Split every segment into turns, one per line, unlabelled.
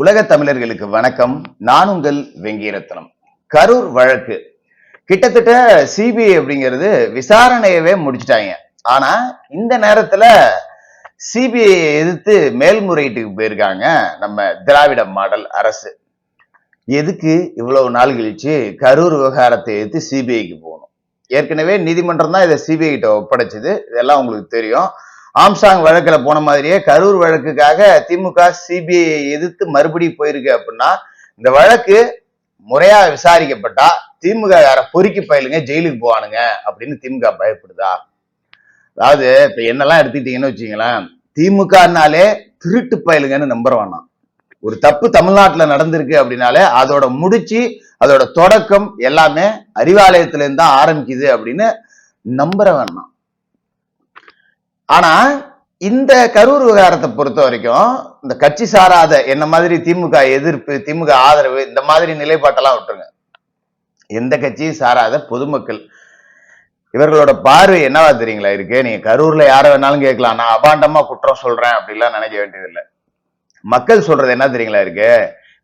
உலக தமிழர்களுக்கு வணக்கம். நான் உங்கள் வெங்கிரத்னம் கரூர் வழக்கு. கிட்டத்தட்ட சிபிஐ அப்படிங்கிறது விசாரணையவே முடிச்சிட்டாங்க. ஆனா இந்த நேரத்துல சிபிஐ எதிர்த்து மேல்முறையீட்டுக்கு போயிருக்காங்க நம்ம திராவிட மாடல் அரசு. எதுக்கு இவ்வளவு நாள் கழிச்சு கரூர் விவகாரத்தை எதிர்த்து சிபிஐக்கு போகணும்? ஏற்கனவே நீதிமன்றம் தான் இதை சிபிஐ கிட்ட ஒப்படைச்சது. இதெல்லாம் உங்களுக்கு தெரியும். ஆம்சாங் வழக்குல போன மாதிரியே கரூர் வழக்குக்காக திமுக சிபிஐ எதிர்த்து மறுபடியும் போயிருக்கு அப்படின்னா இந்த வழக்கு முறையா விசாரிக்கப்பட்டா திமுக யார பொறுக்கி பயிலுங்க ஜெயிலுக்கு போவானுங்க அப்படின்னு திமுக பயப்படுதா? அதாவது இப்ப என்னெல்லாம் எடுத்துக்கிட்டீங்கன்னு வச்சுங்களேன் திமுகனாலே திருட்டு பயிலுங்கன்னு நம்புற வேணாம். ஒரு தப்பு தமிழ்நாட்டுல நடந்திருக்கு அப்படின்னாலே அதோட முடிச்சு அதோட தொடக்கம் எல்லாமே அறிவாலயத்துல இருந்து தான் ஆரம்பிக்குது அப்படின்னு நம்புற வேணாம். ஆனா இந்த கரூர் விவகாரத்தை பொறுத்த வரைக்கும் இந்த கட்சி சாராத என்ன மாதிரி திமுக எதிர்ப்பு திமுக ஆதரவு இந்த மாதிரி நிலைப்பாட்டெல்லாம் விட்டுருங்க. எந்த கட்சியும் சாராத பொதுமக்கள். இவர்களோட பார்வை என்னவா தெரியுங்களா? இருக்கு நீங்க கரூர்ல யார வேணாலும் கேட்கலாம். நான் அபாண்டமா குற்றம் சொல்றேன் அப்படிலாம் நினைக்க வேண்டியதில்லை. மக்கள் சொல்றது என்ன தெரியுங்களா? இருக்கு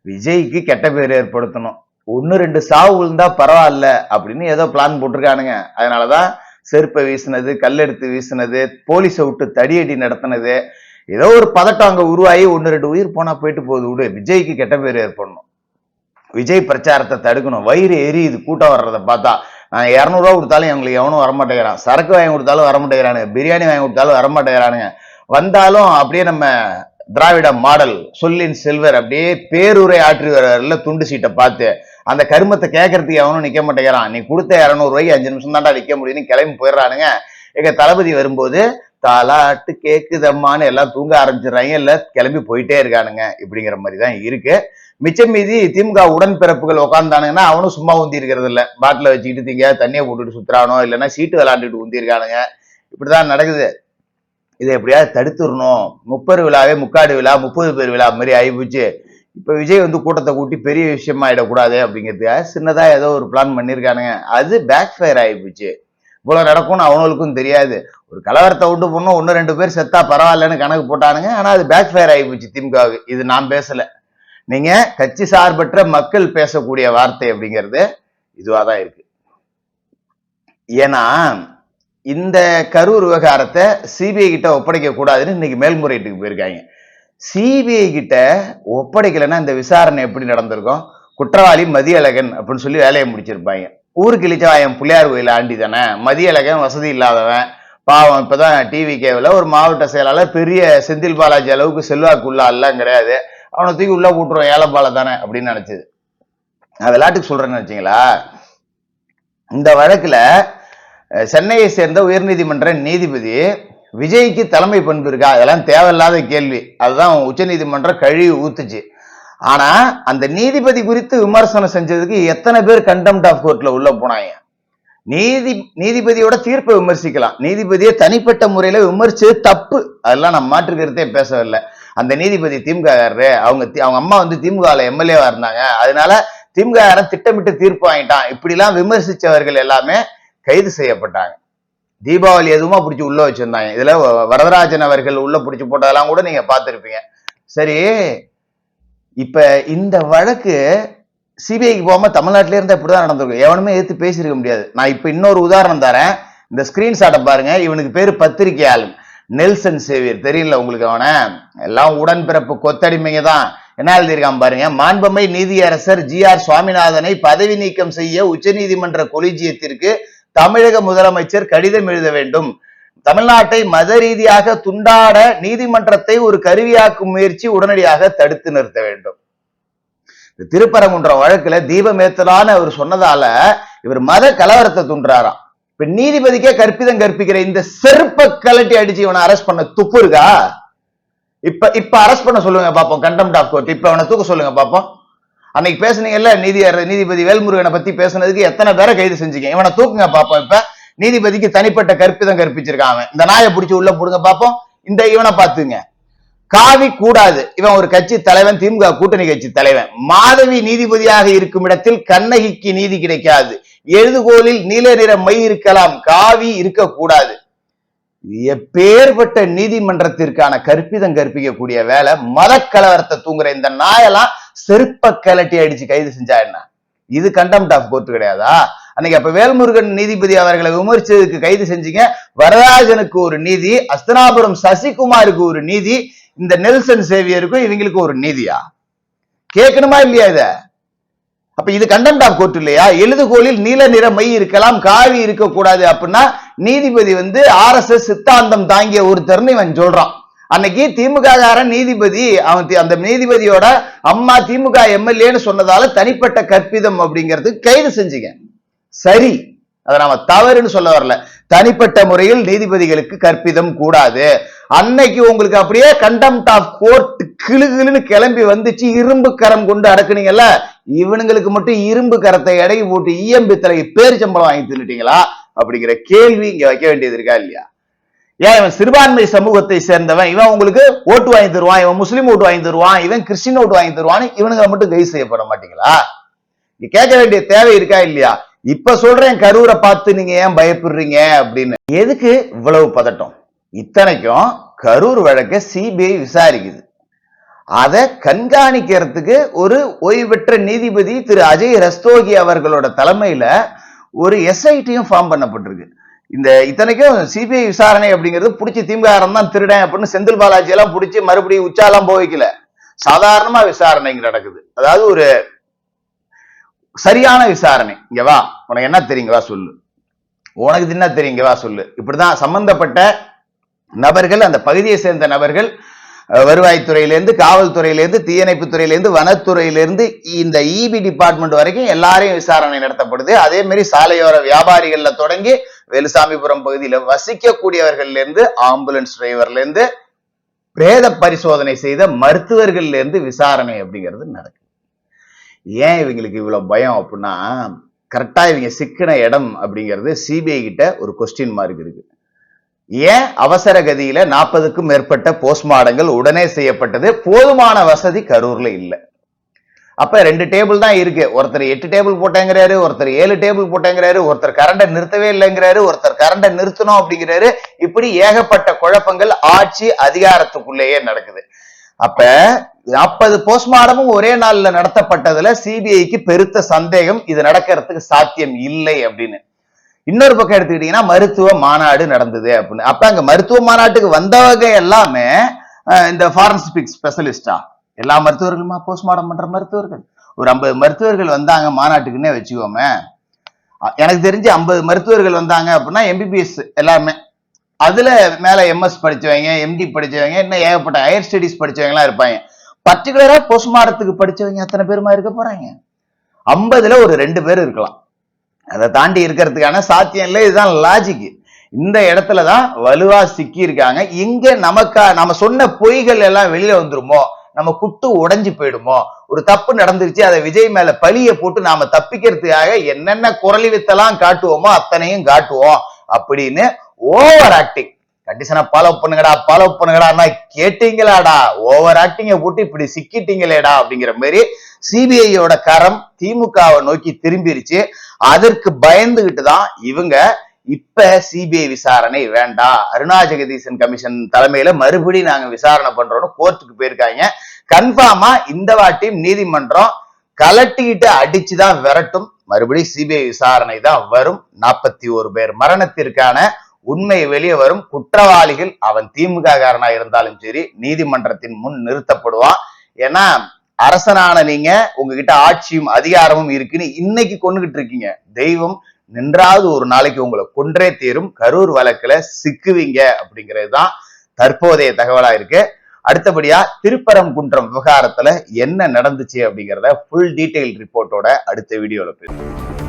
விஜய்க்கு கெட்ட பேர் ஏற்படுத்தணும். ஒன்னு ரெண்டு சாவு விழுந்தா பரவாயில்ல அப்படின்னு ஏதோ பிளான் போட்டிருக்கானுங்க. அதனாலதான் செருப்பை வீசினது கல்லெடுத்து வீசினது போலீஸை விட்டு தடியடி நடத்தினது. ஏதோ ஒரு பதட்டம் அங்கே உருவாகி ஒன்று ரெண்டு உயிர் போனால் போயிட்டு போகுது. விடு விஜய்க்கு கெட்ட பேர் ஏற்படணும். விஜய் பிரச்சாரத்தை தடுக்கணும். வயிறு எரியுது கூட்டம் வர்றதை பார்த்தா. நான் இரநூறுவா கொடுத்தாலும் எங்களுக்கு எவனும் வரமாட்டேங்கிறான். சரக்கு வாங்கி கொடுத்தாலும் வரமாட்டேங்கிறானுங்க. பிரியாணி வாங்கி கொடுத்தாலும் வரமாட்டேங்கிறானுங்க. வந்தாலும் அப்படியே நம்ம திராவிட மாடல் சொல்லின் செல்வர் அப்படியே பேருரை ஆற்றி வர்றாருல துண்டு சீட்டை பார்த்து. அந்த கருமத்தை கேட்கறதுக்கு எவனும் நிக்க மாட்டேங்கிறான் நீ கொடுத்த இரநூறுவாய்க்கு அஞ்சு நிமிஷம் தாண்டா நிக்க முடியும்னு கிளம்பி போயிடுறானுங்க. எங்க தளபதி வரும்போது தாலாட்டு கேக்குதம்மான்னு எல்லாம் தூங்க ஆரம்பிச்சிடுறாங்க. இல்ல கிளம்பி போயிட்டே இருக்கானுங்க. இப்படிங்கிற மாதிரி தான் இருக்கு. மிச்சம் மீதி திமுக உடன்பிறப்புகள் உட்காந்தானுங்கன்னா அவனும் சும்மா ஊந்தி இருக்கிறது இல்ல. பாட்டில வச்சுக்கிட்டு திங்க தண்ணியை போட்டுட்டு சுத்துறானோ இல்லைன்னா சீட்டு விளாண்டுட்டு ஊந்தி இருக்கானுங்க. இப்படிதான் நடக்குது. இதை எப்படியாவது தடுத்துடணும். முப்பது விழாவே முக்காடு விழா முப்பது பேர் விழா மாதிரி ஆயிப்போச்சு இப்போ விஜய் வந்து கூட்டத்தை கூட்டி பெரிய விஷயமா ஆகிடக்கூடாது அப்படிங்கிறதுக்காக சின்னதாக ஏதோ ஒரு பிளான் பண்ணியிருக்கானுங்க அது பேக் ஃபயர் ஆகிப்போச்சு இவ்வளோ நடக்கும்னு அவனுக்கும் தெரியாது. ஒரு கலவரத்தை விட்டு போனோம் ஒன்று ரெண்டு பேர் செத்தா பரவாயில்லன்னு கணக்கு போட்டானுங்க. ஆனால் அது பேக் ஃபயர் ஆகிப்போச்சு திமுகவுக்கு. இது நான் பேசலை. நீங்கள் கட்சி சார்பற்ற மக்கள் பேசக்கூடிய வார்த்தை அப்படிங்கிறது இதுவாக தான் இருக்கு. ஏன்னா இந்த கரூர் விவகாரத்தை சிபிஐ கிட்ட ஒப்படைக்க கூடாதுன்னு இன்னைக்கு மேல்முறையீட்டுக்கு போயிருக்காங்க. சிபிஐ கிட்ட ஒப்படைக்கலைன்னா இந்த விசாரணை எப்படி நடந்திருக்கும்? குற்றவாளி மதியழகன் அப்படின்னு சொல்லி வேலையை முடிச்சிருப்பாங்க. ஊருக்கு இளிச்சவாயன் பிள்ளையார் கோயில் ஆண்டி தானே? மதியழகன் வசதி இல்லாதவன். பாவம் இப்பதான் டிவி கேவில் ஒரு மாவட்ட செயலாளர் பெரிய செந்தில் பாலாஜி அளவுக்கு செல்வாக்கு உள்ள எல்லாம் கிடையாது. அவனை தூக்கி உள்ள போட்டுருவோம் ஏலப்பால தானே அப்படின்னு நினைச்சது. நான் விளையாட்டுக்கு சொல்றேன்னு வச்சுங்களா இந்த வழக்குல சென்னையை சேர்ந்த உயர்நீதிமன்ற நீதிபதி விஜய்க்கு தலைமை பண்பு இருக்கா? அதெல்லாம் தேவையில்லாத கேள்வி. அதுதான் உச்சநீதிமன்றம் கழுவி ஊத்துச்சு. ஆனா அந்த நீதிபதி குறித்து விமர்சனம் செஞ்சதுக்கு எத்தனை பேர் கண்டெம்ட் ஆஃப் கோர்ட்ல உள்ள போனாங்க? நீதி நீதிபதியோட தீர்ப்பை விமர்சிக்கலாம். நீதிபதியை தனிப்பட்ட முறையில விமர்சிச்சது தப்பு. அதெல்லாம் நான் மாற்றுக்கிறதே பேசவில்லை. அந்த நீதிபதி திமுக அவங்க தி- அவங்க அம்மா வந்து திமுக எம்எல்ஏவா இருந்தாங்க. அதனால திமுக திட்டமிட்டு தீர்ப்பு வாங்கிட்டான். இப்படிலாம் விமர்சிச்சவர்கள் எல்லாமே கைது செய்யப்பட்டாங்க. தீபாவளி எதுவுமா பிடிச்சி உள்ள வச்சிருந்தாங்க. இதுல வரதராஜன் அவர்கள் உள்ள பிடிச்சி போட்டதெல்லாம் கூட நீங்க பார்த்துருப்பீங்க. சரி இப்ப இந்த வழக்கு சிபிஐக்கு போகாம தமிழ்நாட்டில இருந்தா இப்படிதான் நடந்திருக்கும். எவனுமே எதிர்த்து பேசியிருக்க முடியாது. நான் இப்ப இன்னொரு உதாரணம் தரேன். இந்த ஸ்கிரீன்ஷாட்டை பாருங்க. இவனுக்கு பேரு பத்திரிகையாளன். Nelson Xavier. தெரியல உங்களுக்கு அவனை? எல்லாம் உடன்பிறப்பு கொத்தடிமைங்க தான். என்ன எழுதியிருக்கான் பாருங்க? மாண்பமை நீதியரசர் ஜி ஆர் சுவாமிநாதனை பதவி நீக்கம் செய்ய உச்சநீதிமன்ற கொலிஜியத்திற்கு தமிழக முதலமைச்சர் கடிதம் எழுத வேண்டும். தமிழ்நாட்டை மத ரீதியாக துண்டாட நீதிமன்றத்தை ஒரு கருவியாக்கும் முயற்சி உடனடியாக தடுத்து நிறுத்த வேண்டும். திருப்பரங்குன்ற வழக்குல தீபமேத்தலான்னு அவர் சொன்னதால இவர் மத கலவரத்தை துண்டுறாராம். இப்ப நீதிபதிக்கே கற்பிதம் கற்பிக்கிற இந்த செருப்ப கலட்டி அடிச்சு இவனை அரெஸ்ட் பண்ண துப்பு இருக்கா? இப்ப இப்ப அரெஸ்ட் பண்ண சொல்லுங்க பாப்போம் கண்டெம்ட் ஆஃப் கோர்ட் இப்ப அவனை தூக்க சொல்லுங்க பாப்போம் அன்னைக்கு பேசுனீங்கல்ல நீதி நீதிபதி வேல்முருகனை பத்தி பேசுனதுக்கு எத்தனை பேரை கைது செஞ்சுக்க இவனை தூக்குங்க பாப்போம் இப்ப. நீதிபதிக்கு தனிப்பட்ட கற்பிதம் கற்பிச்சிருக்கான் அவன் இந்த நாயை பிடிச்சி உள்ள போடுங்க பாப்போம். இந்த இவனை பாத்துங்க காவி கூடாது. இவன் ஒரு கட்சி தலைவன் திமுக கூட்டணி கட்சி தலைவன். மாதவி நீதிபதியாக இருக்கும் இடத்தில் கண்ணகிக்கு நீதி கிடைக்காது. எழுதுகோலில் நீல நிற மை இருக்கலாம் காவி இருக்கக்கூடாது. எப்பேற்பட்ட நீதிமன்றத்திற்கான கற்பிதம் கற்பிக்கக்கூடிய வேலை. மத கலவரத்தை தூங்குற இந்த நாயெல்லாம் செருப்ப கலட்டி அடிச்சு கைது செஞ்சா என்ன? இது கண்டெம்ட் ஆஃப் கோர்ட் கிடையாதா? அன்னைக்கு அப்ப வேல்முருகன் நீதிபதி அவர்களை விமர்சிச்சதுக்கு கைது செஞ்சீங்க. வரராஜனுக்கு ஒரு நீதி அஸ்தனாபுரம் சசிகுமாருக்கு ஒரு நீதி இந்த நெல்சன் சேவியருக்கும் இவங்களுக்கு ஒரு நீதியா? கேட்கணுமா இல்லையா இத? அப்ப இது கண்டெம்ட் ஆஃப் கோர்ட் இல்லையா? எழுதுகோலில் நீல நிற மை இருக்கலாம் காவி இருக்கக்கூடாது அப்படின்னா நீதிபதி வந்து ஆர் எஸ் எஸ் சித்தாந்தம் தாங்கிய ஒருத்தர்னு இவன் சொல்றான். அன்னைக்கு திமுக காரன் நீதிபதி அவன் அந்த நீதிபதியோட அம்மா திமுக எம்எல்ஏன்னு சொன்னதால தனிப்பட்ட கற்பிதம் அப்படிங்கிறது கைது செஞ்சீங்க. சரி அதை நாம தவறுன்னு சொல்ல வரல. தனிப்பட்ட முறையில் நீதிபதிகளுக்கு கற்பிதம் கூடாது. அன்னைக்கு உங்களுக்கு அப்படியே கண்டெம்ட் ஆஃப் கோர்ட் கிளுகிளுன்னு கிளம்பி வந்துச்சு இரும்பு கரம் கொண்டு அடக்குனீங்கல்ல இவனுங்களுக்கு மட்டும் இரும்பு கரத்தை எடை போட்டு ஈயம்பி தலைக்கு பேரிச்சம்பளம் வாங்கி தின்னுட்டீங்களா? அப்படிங்கிற கேள்வி இங்க வைக்க வேண்டியது இருக்கா இல்லையா? ஏன் இவன் சிறுபான்மை சமூகத்தை சேர்ந்தவன்? இவன் உங்களுக்கு ஓட்டு வாங்கி தருவான் இவன் முஸ்லீம் ஓட்டு வாங்கி தருவான் இவன் கிறிஸ்டின் ஓட்டு வாங்கி தருவான் இவனுங்க மட்டும் கை செய்யப்பட மாட்டீங்களா? நீ கேட்க வேண்டிய தேவை இருக்கா இல்லையா? இப்ப சொல்றேன் கரூரை பார்த்து நீங்க ஏன் பயப்படுறீங்க அப்படின்னு. எதுக்கு இவ்வளவு பதட்டம்? இத்தனைக்கும் கரூர் வழக்க சிபிஐ விசாரிக்குது. அதை கண்காணிக்கிறதுக்கு ஒரு ஓய்வு பெற்ற நீதிபதி திரு அஜய் ரஸ்தோகி அவர்களோட தலைமையில ஒரு எஸ்ஐடியும் ஃபார்ம் பண்ணப்பட்டிருக்கு. இந்த இத்தனைக்கும் சிபிஐ விசாரணை அப்படிங்கிறது பிடிச்சி திமுக தான் திருடன் அப்படின்னு செந்தில் பாலாஜி எல்லாம் பிடிச்சி மறுபடியும் உச்சாலாம் போய்க்கல சாதாரணமா விசாரணை இங்க நடக்குது. அதாவது ஒரு சரியான விசாரணை. இங்க வா உனக்கு என்ன தெரியுங்க? வா சொல்லு. உனக்கு இது என்ன தெரியுங்க? வா சொல்லு. இப்படிதான் சம்பந்தப்பட்ட நபர்கள் அந்த பகுதியை சேர்ந்த நபர்கள் வருவாய்த்துறையிலேருந்து காவல்துறையிலேருந்து தீயணைப்பு துறையிலேருந்து வனத்துறையிலேருந்து இந்த இபி டிபார்ட்மெண்ட் வரைக்கும் எல்லாரையும் விசாரணை நடத்தப்படுது. அதே மாதிரி சாலையோர வியாபாரிகள்ல தொடங்கி வேலுசாமிபுரம் பகுதியில வசிக்கக்கூடியவர்கள்ல இருந்து ஆம்புலன்ஸ் டிரைவர்ல இருந்து பிரேத பரிசோதனை செய்த மருத்துவர்கள்ல இருந்து விசாரணை அப்படிங்கிறது நடக்குது. ஏன் இவங்களுக்கு இவ்வளவு பயம் அப்படின்னா கரெக்டா இவங்க சிக்கின இடம் அப்படிங்கிறது சிபிஐ கிட்ட ஒரு கொஸ்டின் மார்க் இருக்கு. ஏன் அவசர கதியில நாற்பதுக்கும் மேற்பட்ட போஸ்ட்மார்டங்கள் உடனே செய்யப்பட்டது? போதுமான வசதி கரூர்ல இல்லை. அப்ப ரெண்டு டேபிள் தான் இருக்கு. ஒருத்தர் எட்டு டேபிள் போட்டேங்கிறாரு ஒருத்தர் ஏழு டேபிள் போட்டேங்கிறாரு ஒருத்தர் கரண்டை நிறுத்தவே இல்லைங்கிறாரு ஒருத்தர் கரண்டை நிறுத்தணும் அப்படிங்கிறாரு. இப்படி ஏகப்பட்ட குழப்பங்கள் ஆட்சி அதிகாரத்துக்குள்ளேயே நடக்குது. அப்ப நாற்பது போஸ்ட்மார்டமும் ஒரே நாள்ல நடத்தப்பட்டதுல சிபிஐக்கு பெருத்த சந்தேகம் இது நடக்கிறதுக்கு சாத்தியம் இல்லை அப்படின்னு. இன்னொரு பக்கம் எடுத்துக்கிட்டீங்கன்னா மருத்துவ மாநாடு நடந்தது அப்படின்னு. அப்ப அங்க மருத்துவ மாநாட்டுக்கு வந்தவங்க எல்லாமே இந்த ஃபாரன்சிபிக் ஸ்பெஷலிஸ்டா எல்லா மருத்துவர்களுமா போஸ்ட்மார்டம் பண்ற மருத்துவர்கள்? ஒரு ஐம்பது மருத்துவர்கள் வந்தாங்க மாநாட்டுக்குன்னே வச்சுக்கோமே. எனக்கு தெரிஞ்சு ஐம்பது மருத்துவர்கள் வந்தாங்க அப்படின்னா எம்பிபிஎஸ் எல்லாருமே. அதுல மேல எம்எஸ் படிச்சவங்க எம்டி படிச்சவங்க இன்னும் ஏகப்பட்ட ஹையர் ஸ்டடிஸ் படிச்சவங்க எல்லாம் இருப்பாங்க பர்டிகுலரா போஸ்ட்மார்டத்துக்கு படிச்சவங்க அத்தனை பேருமா இருக்க போறாங்க? ஐம்பதுல ஒரு ரெண்டு பேர் இருக்கலாம். அதை தாண்டி இருக்கிறதுக்கான சாத்தியம் இல்லை. இதுதான் லாஜிக் இந்த இடத்துல தான் வலுவா சிக்கி இருக்காங்க இங்க நமக்கா நம்ம சொன்ன பொய்கள் எல்லாம் வெளியில வந்துருமோ? நம்ம குட்டு உடைஞ்சு போயிடுமோ? ஒரு தப்பு நடந்துருச்சு அதை விஜய் மேல பழிய போட்டு நாம தப்பிக்கிறதுக்காக என்னென்ன குரலி வித்தெல்லாம் காட்டுவோமோ அத்தனையும் காட்டுவோம் அப்படின்னு ஓவர் ஆக்டிங் கண்டிஷனை ஃபாலோ பண்ணுங்கடா ஃபாலோ பண்ணுங்கடா கேட்டீங்களாடா? ஓவர் ஆக்டிங்க போட்டு இப்படி சிக்கிட்டீங்களேடா அப்படிங்கிற மாதிரி சிபிஐயோட கரம் திமுகவை நோக்கி திரும்பிருச்சு. அதற்கு பயந்துகிட்டு தான் இவங்க இப்ப சிபிஐ விசாரணை வேண்டாம் அருணா ஜெகதீசன் கமிஷன் தலைமையில மறுபடியும் நாங்க விசாரணை பண்றோம்னு கோர்ட்டுக்கு போயிருக்காங்க. கன்ஃபார்மா இந்த வாட்டியும் நீதிமன்றம் கலட்டிக்கிட்டு அடிச்சுதான் விரட்டும். மறுபடியும் சிபிஐ விசாரணை தான் வரும். நாற்பத்தி ஒரு பேர் மரணத்திற்கான உண்மை வெளியே வரும். குற்றவாளிகள் அவன் திமுக காரனா இருந்தாலும் சரி நீதிமன்றத்தின் முன் நிறுத்தப்படுவான். ஏன்னா அரசனான நீங்க உங்ககிட்ட ஆட்சியும் அதிகாரமும் இருக்குன்னு இன்னைக்கு கொண்டுகிட்டு இருக்கீங்க. தெய்வம் நின்றாவது ஒரு நாளைக்கு உங்களை கொன்றே தீரும். கரூர் வழக்குல சிக்குவீங்க அப்படிங்கிறது தான் தற்போதைய தகவலா இருக்கு. அடுத்தபடியா திருப்பரங்குன்றம் விவகாரத்துல என்ன நடந்துச்சு அப்படிங்கிறத ஃபுல் டீட்டெயில் ரிப்போர்ட்டோட அடுத்த வீடியோல பேசுவோம்.